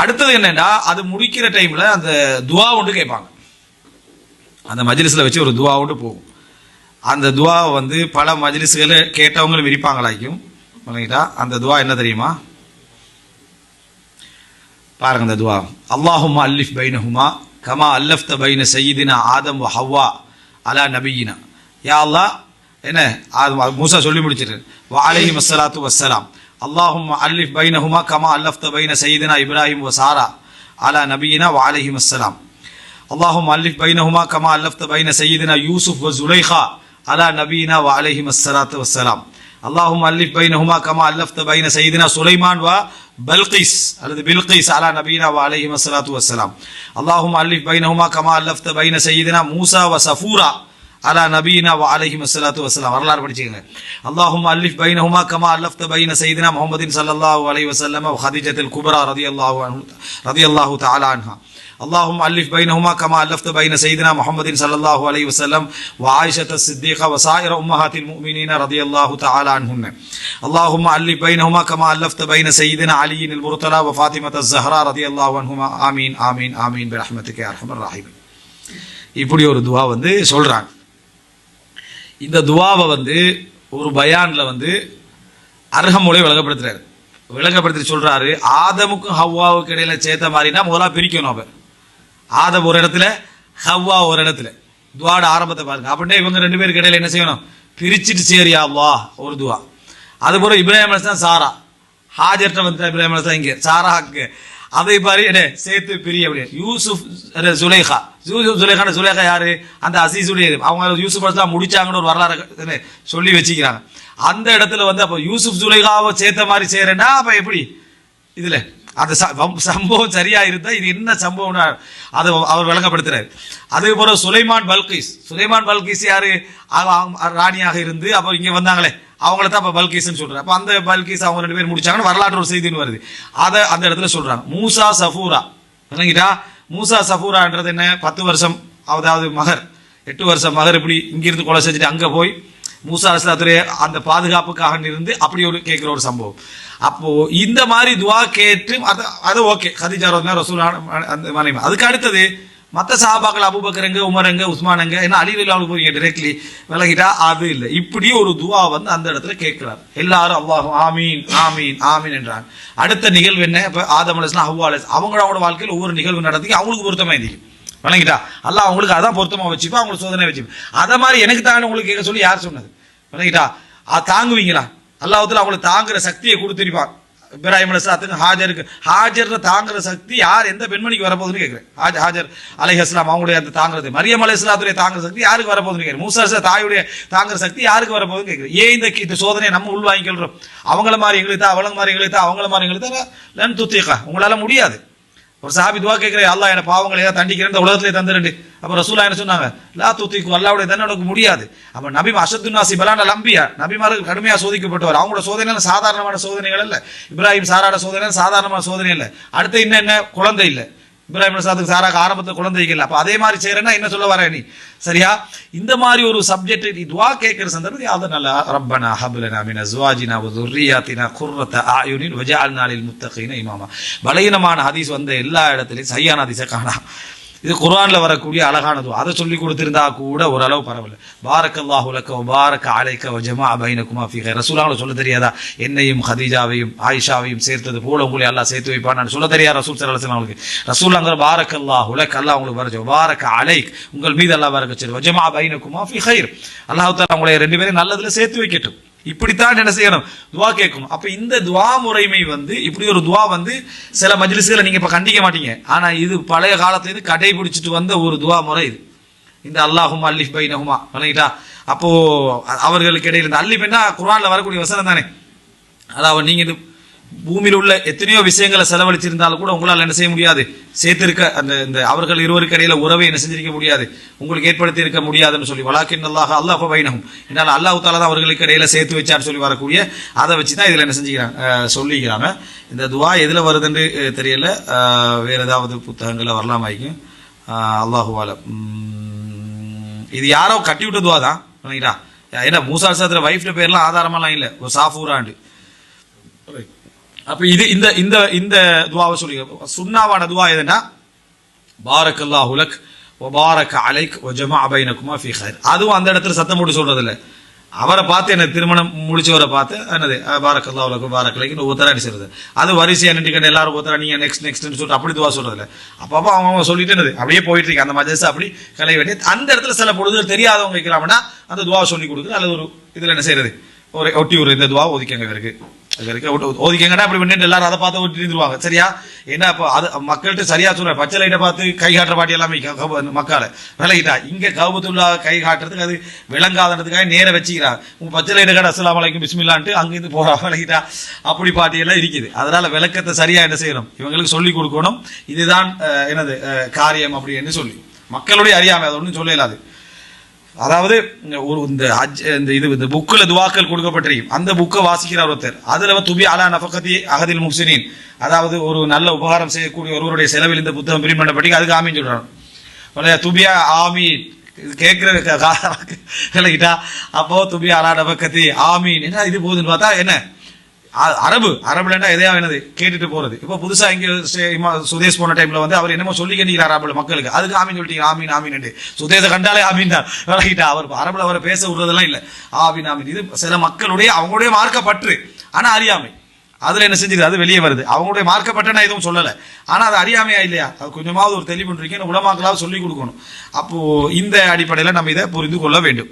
அடுத்தது என்னென்னா அது முடிக்கிற டைம்ல அந்த துவா ஒன்று கேட்பாங்க. அந்த மஜ்லிஸில் வச்சு ஒரு துவா ஒன்று போகும். அந்த துவாவை வந்து பல மஜ்லிஸ்களை கேட்டவங்களும் விரிப்பாங்களாக்கும் விளங்கிட்டா அந்த துவா என்ன தெரியுமா? பாருங்க அந்த துவா. அல்லாஹுமா அல்லிஃப் பைனஹுமா கமா அல்லஃப்த பைன சையீதினா ஆதம் ஹவ்வா அலா நபியினா. யா அல்லாஹ் என்ன? அது மூசா சொல்லி முடிச்சிரு. வ வசலாத்து வசலாம் اللهم الف بينهما كما الفت بين سيدنا ابراهيم وسارا على نبينا وعليهم السلام. اللهم الف بينهما كما الفت بين سيدنا يوسف وزليخا على نبينا وعليهم الصلاه والسلام اللهم الف بينهما كما الفت بين سيدنا سليمان وبلقيس الذي بلقيس على نبينا وعليهم الصلاه والسلام اللهم الف بينهما كما الفت بين سيدنا موسى وصفورا على نبينا وعليهم الصلاة والسلام வரலாறு படிச்சுக்கங்க اللهم ألف بينهما كما ألفت بين سيدنا محمد صلى الله عليه وسلم وخديجة الكبرى رضي الله عنه رضي الله تعالى عنها اللهم ألف بينهما كما ألفت بين سيدنا محمد صلى الله عليه وسلم وعائشة الصديقة وسائر أمهات المؤمنين رضي الله تعالى عنهن اللهم ألف بينهما كما ألفت بين سيدنا علي المرتلى وفاطمة الزهراء رضي الله عنهما آمين آمين آمين برحمتك يا أرحم الراحمين இப்படி ஒரு துவா வந்து சொல்றாங்க இந்த துவாவை வந்து ஒரு பயானில் வந்து அர்ஹமொழி விளங்கப்படுத்துறாரு. விளங்கப்படுத்தி சொல்கிறாரு ஆதமுக்கும் ஹவ்வாவுக்கு இடையில சேர்த்த மாதிரினா முதல்ல பிரிக்கணும் அவர் ஆதம் ஒரு இடத்துல ஹவ்வா ஒரு இடத்துல. துவாட ஆரம்பத்தை பாருங்க. அப்படின்னா இவங்க ரெண்டு பேருக்கு இடையில என்ன செய்யணும்? பிரிச்சுட்டு சேரியா வா ஒரு துவா. அதுபோல் இப்ராஹிம் அலிஸ்லாம் சாரா. ஹாஜர்ட்ட வந்து இப்ராஹிம் அலிஸ்லாம் இங்கே. சாரா அதை பாரு என்ன சேர்த்து பிரிய அப்படின்னு யூசுப் சுலேகா யூசுப் சுலேகான சுலேகா யாரு? அந்த அசீசுடைய அவங்க யூசுப் தான் முடிச்சாங்கன்னு ஒரு வரலாறு என்ன சொல்லி வச்சுக்கிறாங்க. அந்த இடத்துல வந்து அப்போ யூசுப் சுலேகாவை சேர்த்த மாதிரி செய்யறேன்னா அப்ப எப்படி? இதுல அந்த ச- வம்- சம்பவம் சரியா இருந்தா இது என்ன சம்பவம்னா அதை அவர் விளங்கப்படுத்துறாரு அதே போல சுலைமான் பல்கிஸ். சுலைமான் பல்கிஸ் யாரு? ராணியாக இருந்து அப்போ இங்க வந்தாங்களே. அவங்கள தான் இப்போ பல்கீஸ்னு சொல்கிறார் அப்போ அந்த பல்கீஸ் அவங்க ரெண்டு பேரும் முடிச்சாங்கன்னு வரலாற்று ஒரு செய்தின்னு வருது. அதை அந்த இடத்துல சொல்கிறாங்க மூசா சஃபூரா. விளங்கிட்டா? மூசா சஃபூரான்றது என்ன? பத்து வருஷம் அதாவது மகர். எட்டு வருஷம் மகர் இப்படி இங்கிருந்து கொலை செஞ்சுட்டு அங்கே போய் மூசா அஸ்லாத்துடைய அந்த பாதுகாப்புக்காக இருந்து அப்படி ஒரு கேட்குற ஒரு சம்பவம். அப்போ இந்த மாதிரி துவா கேட்டு அது அது ஓகே ஹதிஜா ரோத்னா ரசூல் அந்த மனைவி. அதுக்கு அடுத்தது மற்ற சாபாக்கள் அபுபக்கரங்க உமரங்க உஸ்மானங்க என்ன அலிவில் அவளுக்கு போறீங்க டிரெக்ட்லி விலகிட்டா அது இல்லை. இப்படி ஒரு துவா வந்து அந்த இடத்துல கேட்கிறார். எல்லாரும் அல்லாஹும் ஆமீன் ஆமீன் ஆமீன் என்றாங்க. அடுத்த நிகழ்வு என்ன? இப்போ ஆதம் அவ்வாலஸ் ஹவ்வா அவங்களோட வாழ்க்கையில் ஒவ்வொரு நிகழ்வு நடத்தி அவங்களுக்கு பொருத்தமாக இருந்தீங்க விளங்கிட்டா? அல்ல அவங்களுக்கு அதான் பொருத்தமாக வச்சுப்பா அவங்களுக்கு சோதனை வச்சுப்பேன் அதை மாதிரி எனக்கு தான் உங்களுக்கு கேட்க சொல்லி யார் சொன்னது? விளங்கிட்டா? அது தாங்குவீங்களா? அல்லாஹத்துல அவங்களுக்கு தாங்குற சக்தியை கொடுத்துருப்பான். இப்ராஹிம் அலிஸ்லாத்துக்கு ஹாஜருக்கு ஹாஜர் தாங்குற சக்தி யார்? எந்த பெண்மணிக்கு வரப்போகுதுன்னு கேட்குறேன் ஹாஜர் ஹாஜர் அலை அஸ்லாம் அவங்களுடைய அந்த தாங்குறது. மரியம் அலி இஸ்லாத்துடைய தாங்குற சக்தி யாருக்கு வரப்போகுதுன்னு கேட்குறேன் மூசா தாயுடைய தாங்குற சக்தி யாருக்கு வரப்போகுதுன்னு கேட்குறேன் ஏன் இந்த இந்த சோதனையை நம்ம உள்வாங்கிக்கிறோம் அவங்கள மாதிரி எங்களுக்கு தான் அவங்கள மாதிரி எங்களுக்கு தான் அவங்கள மாதிரி எங்களுக்கு தான். லன் துத்திகா. உங்களால் முடியாது. ஒரு சாபி துவா கேட்கிறேன் அல்லா என்ன பாவங்களை ஏதாவது தண்டிக்கிறேன் இந்த உலகத்திலே தந்துருண்டு அப்போ ரசூலா என்ன சொன்னாங்க லா தூத்திக்கும் அல்லாவுடைய தண்டனை உனக்கு முடியாது. அப்போ நபி அசத்து நாசி பலான லம்பியா நபிமார்கள் கடுமையாக சோதிக்கப்பட்டவர். அவங்களோட சோதனை சாதாரணமான சோதனைகள் இல்லை இப்ராஹிம் சாராட சோதனை சாதாரணமான சோதனை இல்லை. அடுத்து என்ன என்ன? குழந்தை இல்லை. இப்ராஹிம் சாதுக்கு சாராக ஆரம்பத்தில் குழந்தைகள் இல்லை. அதே மாதிரி செய்யறேன்னா என்ன சொல்ல வர நீ? சரியா? இந்த மாதிரி ஒரு சப்ஜெக்ட் நீ துவா கேட்கிற சந்தர்ப்பம் அது நல்ல ரப்பனா ஹபுலனா மின ஜுவாஜினா துர்ரியாத்தினா குர்ரத்த ஆயுனின் வஜா அல் நாளில் முத்தகீன இமாமா. பலகீனமான ஹதீஸ் வந்த எல்லா இடத்துலையும் சரியான ஹதீஸை காணாம் இது குர்ஆன்ல வரக்கூடிய அழகானது அதை சொல்லி கொடுத்திருந்தா கூட ஓரளவு பரவாயில்ல. பாரக்கல்லாஹு லக்க பாரக்க அலைக்க ஜமா பைனகுமா ஃபீ கைர். சொல்ல தெரியாதா? என்னையும் ஹதீஜாவையும் ஆயிஷாவையும் சேர்த்தது போல உங்களை எல்லாம் சேர்த்து வைப்பான்னு நான் சொல்ல தெரியா ரசூல் ஸல்லல்லாஹு அவங்களுக்கு? ரசூலாங்கிற பாரக்கல்லா லக்க அல்லாஹ் உங்களுக்கு வரச்சு பாரக்க அலைக். உங்கள் மீது அல்லா வரக்கச்சு சரி வ ஜமா பைனகுமா குமாஃபி ஹைர் அல்லாஹ் தஆலா உங்களை ரெண்டு பேரும் நல்லதுல சேர்த்து வைக்கட்டும். இப்படித்தான் என்ன செய்யணும்? துவா கேட்கணும் அப்ப இந்த துவா முறைமை வந்து இப்படி ஒரு துவா வந்து சில மஜ்லிஸ்களை நீங்க இப்ப கண்டிக்க மாட்டீங்க. ஆனா இது பழைய காலத்துல இருந்து கடைபிடிச்சிட்டு வந்த ஒரு துவா முறை இது. இந்த அல்லாஹும் அல்லிஃப் பைனஹுமா. வணங்கிட்டா? அப்போ அவர்களுக்கு இடையில இந்த அல்லிஃப் என்ன? குரான்ல வரக்கூடிய வசனம் தானே. அதாவது நீங்க இது பூமியில் உள்ள எத்தனையோ விஷயங்களை செலவழிச்சிருந்தாலும் கூட உங்களால் என்ன செய்ய முடியாது? சேர்த்திருக்க அந்த இந்த அவர்கள் இருவருக்கு இடையில உறவை என்ன செஞ்சிருக்க முடியாது? உங்களுக்கு ஏற்படுத்தி இருக்க முடியாதுன்னு சொல்லி வலாக்கின் அல்லாஹ் அல்லாஹ் வைனகும் என்னால் அல்லாஹ் தாலா தான் அவர்களுக்கு இடையில சேர்த்து வச்சான்னு சொல்லி வரக்கூடிய அதை வச்சு தான் இதில் என்ன செஞ்சுக்கிறாங்க சொல்லிக்கிறாங்க. இந்த துவா எதில் வருதுன்னு தெரியல. வேற ஏதாவது புத்தகங்களில் வரலாம் ஆயிக்கும் அல்லாஹுவால இது யாரோ கட்டி விட்ட துவா தான் ஏன்னா மூசா சாத்திர வைஃப்ல பேர்லாம் ஆதாரமெல்லாம் இல்லை. ஒரு சாஃபூராண்டு அப்ப இது இந்த இந்த இந்த துவாவை சொல்லி சுண்ணாவான துவா எதுனா பாரக் அல்லா உலக் ஒபாரக் அலைக் வஜமா பைனகுமா ஃபி ஹைர் அதுவும் அந்த இடத்துல சத்தம் போட்டு சொல்றது இல்லை அவரை பார்த்து எனக்கு திருமணம் முடிச்சவரை பார்த்து என்னது பாரக் அல்லா லக் பாரக் அலைக்கு ஒவ்வொருத்தரா அடிச்சிருது அது வரிசையா நின்று எல்லாரும் ஒருத்தரா நீங்க நெக்ஸ்ட் நெக்ஸ்ட் சொல்லிட்டு அப்படி துவா சொல்றது இல்லை அப்பப்போ அவங்க அவங்க சொல்லிட்டு என்னது அப்படியே போயிட்டு இருக்கு. அந்த மஜஸ் அப்படி கலை வேண்டிய அந்த இடத்துல சில பொழுது தெரியாதவங்க வைக்கலாம்னா அந்த துவா சொல்லி கொடுக்குது. அல்லது ஒரு இதுல என்ன செய்யறது ஒரு ஒட்டி ஒரு இந்த துவா ஒதுக்கங்க இவருக்கு அது இருக்கு அப்படி பண்ணிட்டு எல்லாரும் அதை பார்த்து ஒட்டி இருந்துருவாங்க. சரியா? என்ன இப்போ அது மக்கள்கிட்ட சரியா சொல்ற பச்சை லைட்டை பார்த்து கை காட்டுற பாட்டி எல்லாமே மக்களை. விலகிட்டா. இங்க கவுபத்துள்ளா கை காட்டுறதுக்கு அது விளங்காததுக்காக நேரம் வச்சுக்கிறா. உங்க பச்சை லைட்டை கடை அஸ்லாம் வலைக்கும் பிஸ்மில்லான்ட்டு அங்கிருந்து போறா விலகிட்டா. அப்படி பாட்டி எல்லாம் இருக்குது. அதனால விளக்கத்தை சரியா என்ன செய்யணும்? இவங்களுக்கு சொல்லி கொடுக்கணும். இதுதான் என்னது காரியம் அப்படின்னு சொல்லி. மக்களுடைய அறியாமை அது ஒன்றும் சொல்லலாது அதாவது ஒரு இந்த ஹஜ் இந்த இது இந்த புக்கில் துவாக்கள் கொடுக்கப்பட்டிருக்கும். அந்த புக்கை வாசிக்கிறார் ஒருத்தர். அதில் வந்து துபி அலா நஃபகதி அகதில் முஹ்சினின். அதாவது ஒரு நல்ல உபகாரம் செய்யக்கூடிய ஒருவருடைய செலவில் இந்த புத்தகம் பிரிண்ட் பண்ணப்படி அதுக்கு ஆமீன் சொல்றாங்க துபியா ஆமீன். இது கேட்கிற அப்போ துபியா அலா நஃபகதி ஆமீன். என்ன இது போகுதுன்னு பார்த்தா என்ன? அரபு அரபுலண்டா எதையா என்னது? கேட்டுட்டு போறது. இப்போ புதுசா இங்க சுதேஷ் போன டைம்ல வந்து அவர் என்னமோ சொல்லி கேட்டீங்க அரபுல மக்களுக்கு? அதுக்கு ஆமீன் சொல்லிட்டீங்க ஆமீன் ஆமீன் சுதேச கண்டாலே ஆமீன் தான். விலகிட்டா அவர் அரபுல அவரை பேச விடுறதெல்லாம் இல்ல. ஆமீன் ஆமீன். இது சில மக்களுடைய அவங்களுடைய மார்க்கப்பற்று. ஆனா அறியாமை. அதுல என்ன செஞ்சுது? அது வெளியே வருது. அவங்களுடைய மார்க்கப்பட்ட நான் எதுவும் சொல்லல. ஆனா அது அறியாமையா இல்லையா? அது கொஞ்சமாவது ஒரு தெளிவு இருக்கேன் உலமாக்களாவது சொல்லி கொடுக்கணும். அப்போ இந்த அடிப்படையில நம்ம இதை புரிந்து கொள்ள வேண்டும்.